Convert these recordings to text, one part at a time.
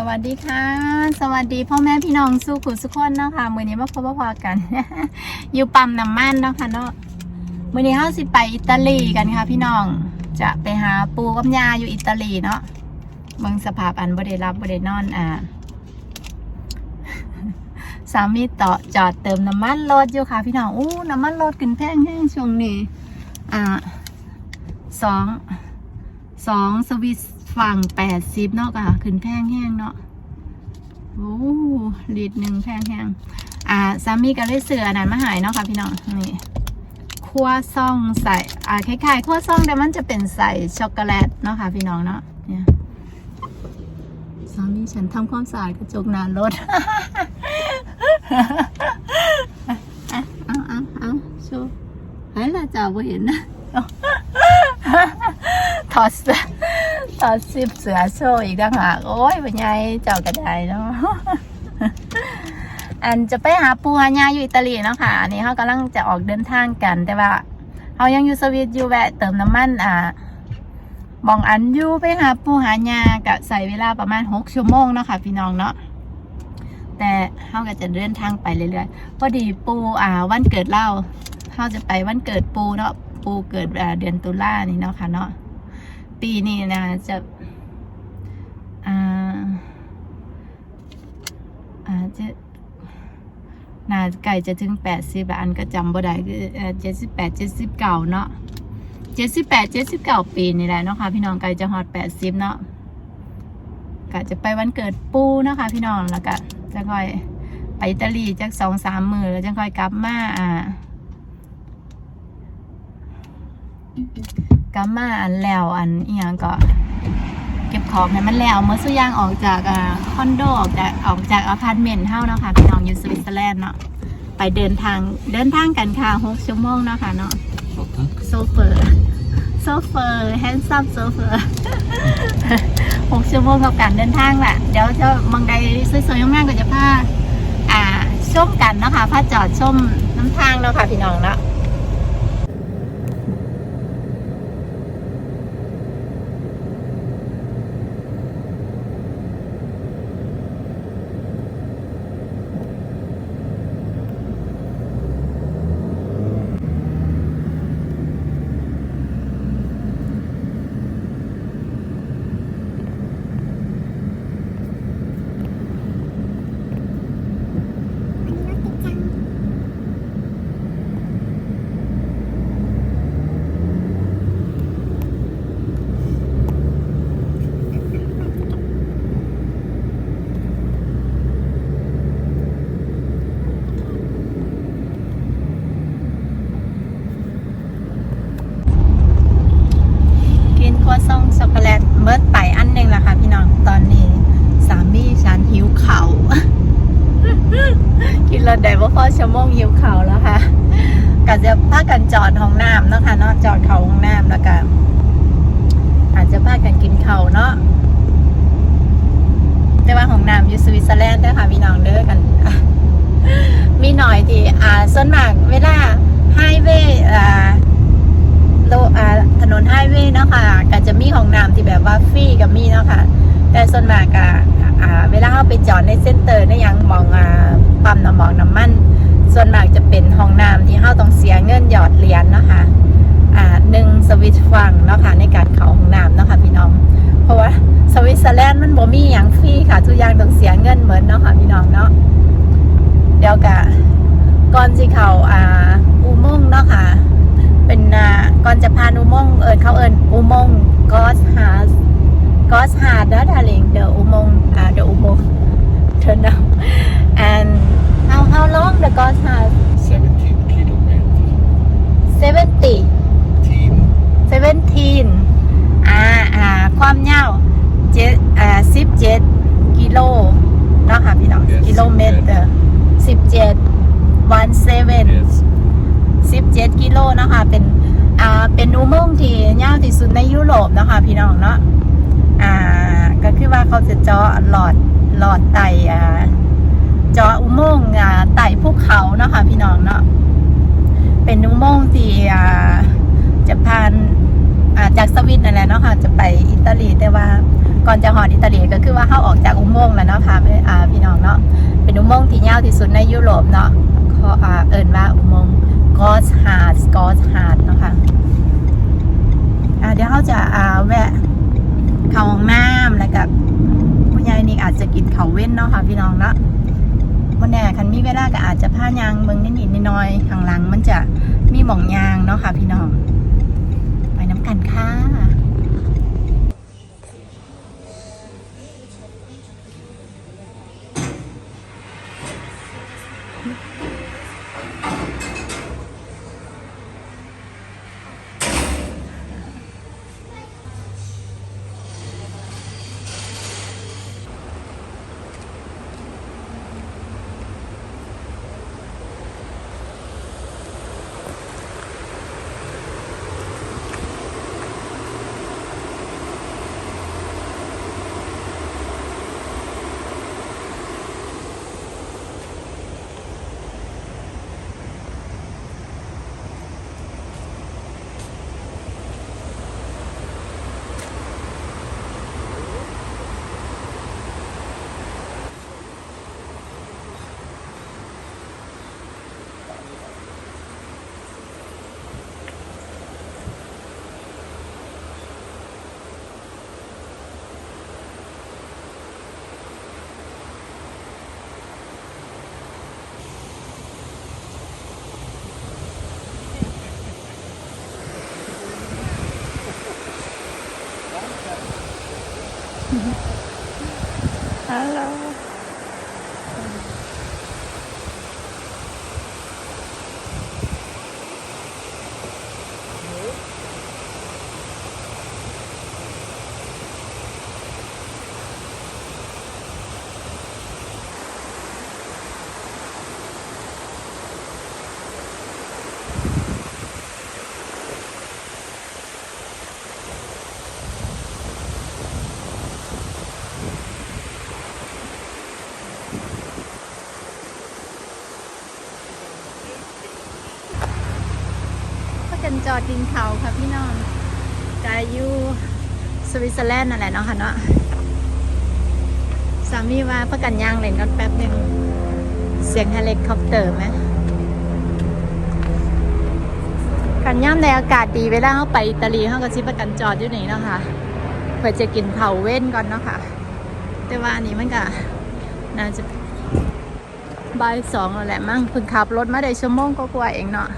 สวัสดีค่ะ สวัสดีพ่อแม่พี่น้องสู้ขุนสุขคนเนาะค่ะมือนี้มาพบพอกัน อยู่ปั๊มน้ำมันเนาะค่ะเนาะมือนี้เขาสิไปอิตาลีกันค่ะ พี่น้องจะไปหาปูกับยาอยู่อิตาลีเนาะเมืองสภาพอันบริรับบรินอนอ่าสามีต่อจอดเติมน้ำมันรถอยู่ค่ะ พี่น้องอู้น้ำมันรถขึ้นแพงแห้งช่วงนี้อ่าสองสองสวิส ฝั่งแปดสิบเนาะค่ะขึ้นแพงแห้งเนาะโอ้ลิตรหนึ่งแพงแห้งอ่าสามีก็เลยเสืออันนั้นมาหายเนาะค่ะพี่น้องนี่คั่วซ่องใส่อ่าคล้ายๆคั่วซ่องแต่มันจะเป็นใส่ช็อกโกแลตเนาะค่ะพี่น้องเนาะเนี่ยสามีฉันทำความสะอาดกระจกน้ารถอะเอาเอาเอาโชว์ให้ละจ่าบ่เห็นนะถอดเสื้อ ถอดซิบเสือโชว์อีกต่างหากโอ้ยป็นไงเจ้ากระไดเนาะอันจะไปหาปูหายาอยู่อิตาลีเนาะค่ะอันนี้เขากำลังจะออกเดินทางกัน แต่ว่าเขายังอยู่สวิตอยู่แวะเติมน้ำมันอ่ามองอันอยู่ไปหาปูหายากะใส่เวลาประมาณหกชั่วโมงเนาะค่ะพี่น้องเนาะแต่เขาก็จะเดินทางไปเรื่อยๆพอดีปูอ่าวันเกิดเล่าเขาจะไปวันเกิดปูเนาะปูเกิดเดือนตุลานี่เนาะค่ะเนาะ ปีนี้นะจะอ่าอ่าจะน่าไก่จะถึงแปดสิบอันก็จำบ่ได้คือเจ็ดสิบแปดเจ็ดสิบเก้าเนาะเจ็ดสิบแปดเจ็ดสิบเก้าปีนี่แหละเนาะค่ะพี่น้องไก่จะฮอดแปดสิบเนาะก็จะไปวันเกิดปูนะคะ พี่น้องแล้วก็จะค่อยไปอิตาลีจักสองสามมือแล้วจะค่อยกลับมาอ่า กลับมาอันแล้วอันอีหยังก็เก็บของให้มันแล้วเมื่อสุอยางออกจากคอนโดออกจากออกจากอพาร์ตเมนต์เท่าเนาะค่ะพี่น้องอยู่สวิตเซอร์แลนด์เนาะไปเดินทางเดินทางกันค่ะหกชั่วโมงเนาะค่ะเนาะโซเฟอร์โซเฟอร์แฮนซัมโซเฟอร์หกชั่วโมงกับการเดินทางแหละเดี๋ยวจะมองใดสวยๆงามๆก็จะพาอ่าชมกันเนาะค่ะพาจอดชมน้ำทางเนาะค่ะพี่น้องเนาะ กินครัวซองช็อกโกแลตเมิดไปอันหนึ่งละค่ะพี่น้องตอนนี้ สามีฉันหิวเขา่าว กินแล้วได้ว่าพอชั่วโมงหิวเข่าวแล้วค่ะก็จะพากันจอดห้องน้ำเนาะค่ะ เนาขาห้องน้ำแล้วก็อาจจะพากันกินเขาเนาะแต่ว่าห้องน้ำอยู่สวิตเซอร์แลนด์เด้ค่ะพี่น้องเด้อกัน มีหน่อยที่อ่าส่วนมากเวลาไฮเวย์อ่าโลอ่าถนนไฮเวย์เนาะค่ะก็จะมีห้องน้ำที่แบบว่าฟรีกับมีเนาะค่ะ แต่ส่วนมากอะอ่าเวลาเราไปจอดในเซ็นเตอร์ในยังมองอ่าปั๊มน้ำมองน้ำมัน วิตฟังเนาะค่ะในการเขาห้องน้ำเนาะค่ะพี่น้อง เพราะว่าสวิตเซอร์แลนด์มันบ่มีอย่างฟรีค่ะทุกอย่างต้องเสียเงินเหมือนเนาะค่ะพี่น้องเนาะเดี๋ยวกะก่อนสิเขาอ่าอุโมงค์เนาะค่ะ เป็นอ่าก่อนจะผ่านอุโมงค์เอิญเขาเอิญอุโมงกอสฮากอสฮาร์ดนะดาริงเดอะอุโมงอ่าเดอะอุโมง turn ความยาวเจ็ดอ่า17กิโลเนาะค่ะพี่น้อง Yes, กิโลเมตร17 one seven Yes. 17กิโลเนาะคะเป็นอ่าเป็นอุโมงค์ที่ยาวที่สุดในยุโรปเนาะคะพี่น้องเนาะอ่าก็คือว่าเขาจะเจาะหลอดหลอดไต่อ่าเจาะอุโมงค์อ่าไต่ภูเขาเนาะค่ะพี่น้องเนาะเป็นอุโมงค์ที่อ่าจะผ่านอ่า จากสวิตนั่นแหละเนาะค่ะจะไปอิตาลีแต่ว่าก่อนจะหอดอิตาลีก็คือว่าเข้าออกจากอุโมงค์แล้วเนาะค่ะไม่อ่าพี่น้องเนาะเป็นอุโมงค์ที่ยาวที่สุดในยุโรปเนาะเขาอ่าเอินว่าอุโมงค์กอสฮาร์ดกอสฮาร์ดเนาะค่ะอ่าเดี๋ยวเขาจะอาแวะเข้าห้องน้ำแล้วกับผู้ใหญ่นี่อาจจะกินเขาเว้นเนาะค่ะพี่น้องเนาะวันแน่คันมีเวลาก็อาจจะพายางเมืองนิดๆหน้อยๆข้างหลังมันจะมีหม่องยางเนาะค่ะพี่น้อง กันค่ะฮัล โจอดดินเขาค่ะพี่น้องกายอยู่สวิตเซอร์แลนด์นั่นแหละเนาะค่ะเนาะสามีว่าประกันยางเล่นกันแป๊บหนึ่งเสียงเฮลิคอปเตอร์ไหมกันย่ำในอากาศดีเวลาเขาไปอิตาลีเขาก็ซิประกันจอดอยู่นี่เนาะค่ะเพื่อจะกินเผาเว้นก่อนเนาะค่ะ แต่ว่านี้มันก็น่าจะบ่ายสองแล้วแหละมั้งเพิ่งขับรถมาได้ชั่วโมงก็กว่าเองเนาะ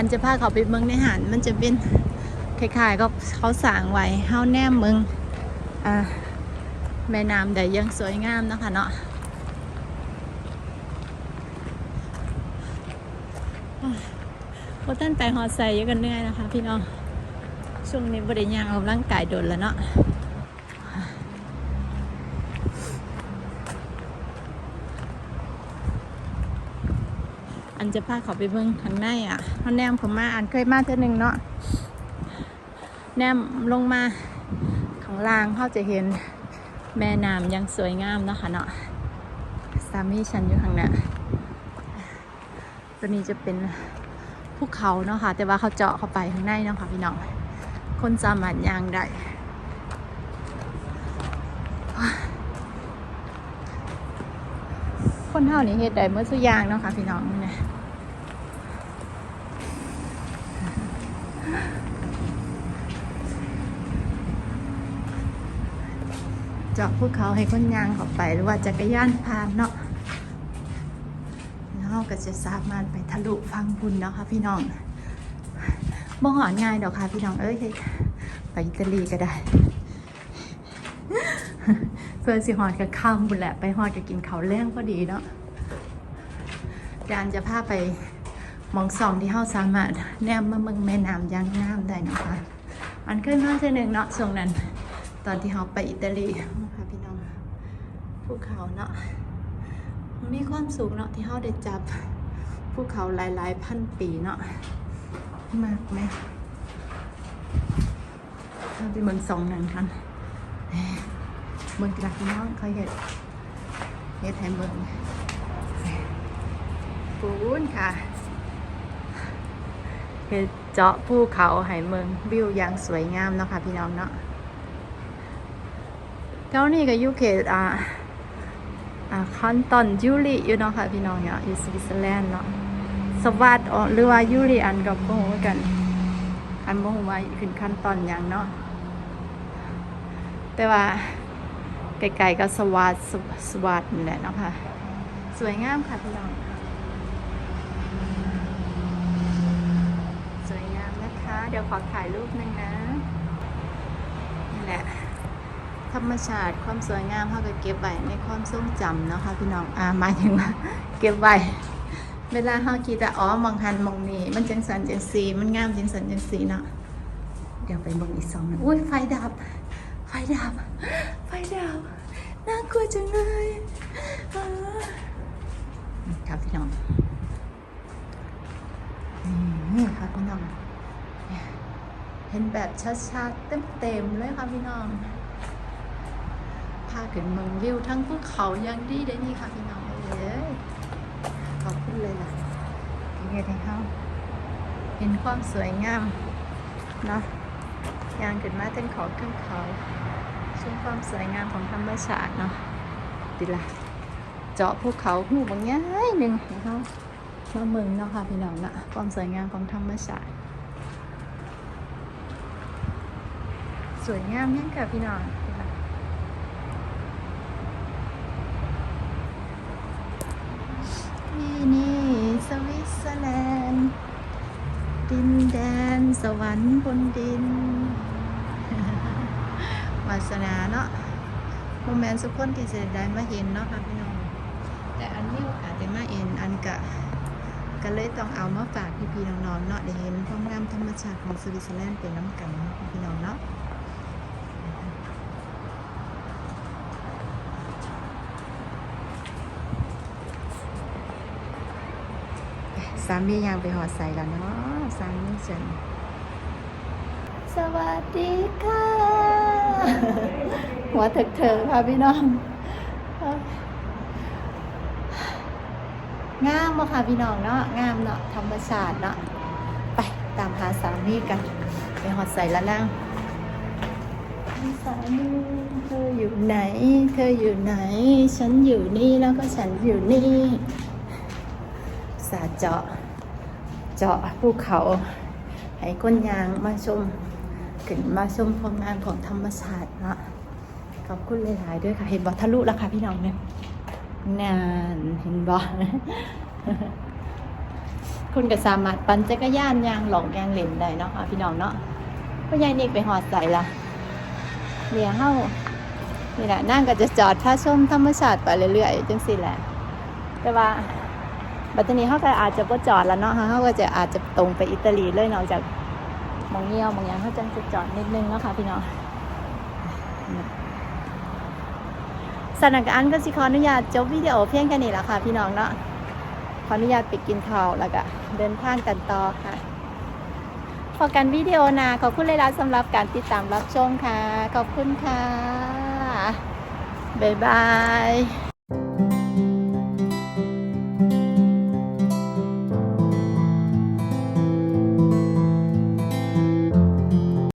อันจะพาเขาไปเมืองในหานมันจะเป็นคล้ายๆก็เขาสางไว้เฮาแนมเมืองอ่าแม่น้ำแต่ยังสวยงามนะคะเนาะพวกท่านไปฮอไซเยอะกันเหนื่อยนะคะ พี่น้องช่วงนี้บริยางออกกำลังกายโดนแล้วเนาะ จะพาเขาไปเบิ่งข้างในอะเขาแนมเขามาอันเคยมาเท่านึงเนาะแนมลงมาข้างล่างเขาจะเห็นแม่น้ำยังสวยงามเนาะคะเนาะสามีฉันอยู่ข้างหน้าตัวนี้จะเป็นภูเขาเนาะค่ะ แต่ว่าเขาเจาะเข้าไปข้างในเนาะค่ะพี่น้อง คนสามารถย่างได้คนเท่านี้เฮ็ดได้เมื่อสุยางเนาะค่ะพี่น้องเนี่ย จาะภูเขาให้คนย่างเข้าไป หรือว่าจักรยานผ่านเนาะแล้วเราก็จะสามารถไปทะลุฟังบุญเนาะค่ะพี่น้องบ่หอนง่ายดอกค่ะพี่น้องเอ้ยไปอิตาลีก็ได้เพื่อนสิหอดกับข้ามบุญแหละไปหอดกับกินเขาวแรงพอดีเนาะจานจะพาไปมองสองที่เฮาสามารถแนมมาเมืองแม่น้ำยางงามได้นะคะอันเคยมาเส้นหนึ่งเนาะช่วงนั้น ตอนที่เฮาไปอิตาลี ภูเขาเนาะมันมีความสูงเนาะที่เฮาได้จับภูเขาหลายๆ พันปีเนาะมากไหมเราไปเมืองสองนั่นกันเมืองกีฬาษน้องเขาเห็ดเห็ดแถมเมืองปูนค่ะเห็ดเจาะภูเขาไหเมืองวิวอย่างสวยงามเนาะค่ะพี่น้องเนาะเจ้านี่ก็ยู่เขตอ่าอ่าคันตอนยูริอยู่เนาะค่ะพี่น้องเนี่ยอยู่สวิตเซอร์แลนด์เนาะสวัสดอ๋อหรือว่ายูริอันกับโบฮูกัน อันโบฮูว่าขึ้นขั้นตอนอย่างเนาะแต่ว่าไกลๆก็สวัสดสวัสดนี่แหละเนาะค่ะ สวยงามค่ะพี่น้องสวยงามนะคะ เดี๋ยวขอถ่ายรูปหนึงนะนี่แหละ รรมชาติความสวยงามเขาก็เก็บไว้ในความทรงจำเนาะคะพี่น้องอ่าหมายถึงว่าเก็บไว้เวลาเขาคิดว่อ๋อมองหันมองนี่มันจังสันจังสีมันงามจังสันจังสีเนาะเดี๋ยวไปเบิ่งอีกสองหนึงอุ้ยไฟดับ ไฟดับ ไฟดับน่ากลัวจังเลยครับพี่น้องนี่ค่ะพี่น้องเห็นแบบชัดๆเต็มๆเลยค่ะพี่น้องาขึ้นเมืองวิวทั้งภูเขายังดีได้นี่ค่ะพี่น้องเอ้ยขอบคุณเลยล่ะที่เฮ็ดให้เขาเห็นความสวยงามเนาะยางขึ้นมาเต้นเขาขึ้นเขาชมความสวยงามของธรรมชาติเนาะดีละเจาะภูเขาหูบางง่ายหนึ่งให้เขามาเมืองเนาะค่ะพี่น้องนะความสวยงามของธรรมชาติสวยงามยังค่ะพี่น้องดีละ นี่นี่สวิตเซอร์แลนด์ ดินแดน สวรรค์บนดินวาสนาเนาะโมแมนสุกคนที่จะได้มาเห็นเนาะค่ะพี่น้อง แต่อันนี้โอกาสได้มาเห็นอันกะก็เลยต้องเอามาฝากพี่ๆน้องๆเนาะได้เห็นความงามธรรมชาติของสวิตเซอร์แลนด์เป็นน้ำกันเนาะพี่น้องเนาะสามียังไปหอดใส่แล้วเนาะ สามีฉันสวัสดีค่ะ หัวเถิกเถิกค่ะพี่น้อง งามบ่ค่ะพี่น้องเนาะ งามเนาะธรรมชาติเนาะ ไปตามหาสามีกัน ไปหอดใส่แล้วนั่งสามีเธออยู่ไหน เธออยู่ไหน ฉันอยู่นี่แล้วก็ฉันอยู่นี่ สาเจาะ เจาะภูเขาให้ก้นยางมาชมขึ้นมาชมความงามของธรรมชาติเนาะขอบคุณหลาย ๆ ด้วยค่ะ เห็นบอทะลุแล้วค่ะพี่น้องเนี่ยนานเห็นบอคุณก็สามารถปั่นจักรยานยางหลงยางเล่นได้เนาะคะพี่น้องเนาะพ่อยายนี่ไปหอดใส่ละเดี๋ยวเฮานี่แหละนั่งก็จะจอดท่าชมธรรมชาติไปเรื่อย ๆ จังสิแหละ แต่ว่า บัดทีนี้เขาก็อาจจะบ่จอดแล้วเนาะเขาก็จะอาจจะตรงไปอิตาลีเลยเนอกจากมองเงี้ยวมองยังเขาจังจะจอดนิดนึงเนาะค่ะพี่น้องสถานการณ์ก็สิขออนุญาตจบวิดีโอเพียงแค่นี้แหละค่ะพี่น้องเนาะขออนุญาตไปกินข้าวแล้วก็เดินทางกันต่อค่ะพอกันวิดีโอนาขอบคุณเลยละสำหรับการติดตามรับชมค่ะ ขอบคุณค่ะ บ๊ายบาย